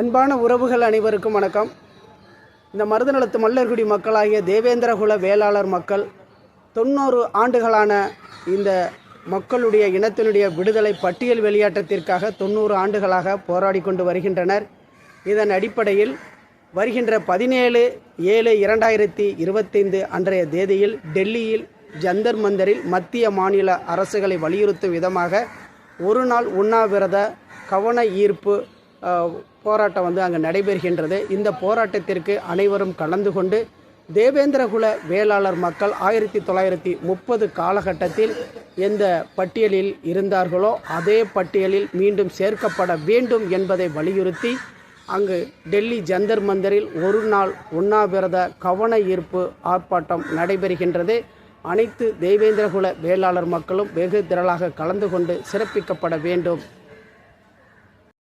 அன்பான உறவுகள் அனைவருக்கும் வணக்கம். இந்த மருதநலத்து மல்லர்குடி மக்களாகிய தேவேந்திரகுல வேளாளர் மக்கள் தொண்ணூறு ஆண்டுகளான இந்த மக்களுடைய இனத்தினுடைய விடுதலை பட்டியல் வெளியேற்றத்திற்காக தொண்ணூறு ஆண்டுகளாக போராடி கொண்டு வருகின்றனர். இதன் அடிப்படையில் வருகின்ற பதினேழு ஏழு இரண்டாயிரத்தி இருபத்தைந்து அன்றைய தேதியில் டெல்லியில் ஜந்தர் மந்தரில் மத்திய மாநில அரசுகளை வலியுறுத்தும் விதமாக ஒரு நாள் உண்ணாவிரத கவன ஈர்ப்பு போராட்டம் வந்து அங்கே நடைபெறுகின்றது. இந்த போராட்டத்திற்கு அனைவரும் கலந்து கொண்டு தேவேந்திரகுல வேளாளர் மக்கள் ஆயிரத்தி தொள்ளாயிரத்தி முப்பது காலகட்டத்தில் எந்த பட்டியலில் இருந்தார்களோ அதே பட்டியலில் மீண்டும் சேர்க்கப்பட வேண்டும் என்பதை வலியுறுத்தி அங்கு டெல்லி ஜந்தர் மந்தரில் ஒரு நாள் உண்ணாவிரத கவன ஈர்ப்பு ஆர்ப்பாட்டம் நடைபெறுகின்றது. அனைத்து தேவேந்திரகுல வேளாளர் மக்களும் வெகு திரளாக கலந்து கொண்டு சிறப்பிக்கப்பட வேண்டும்.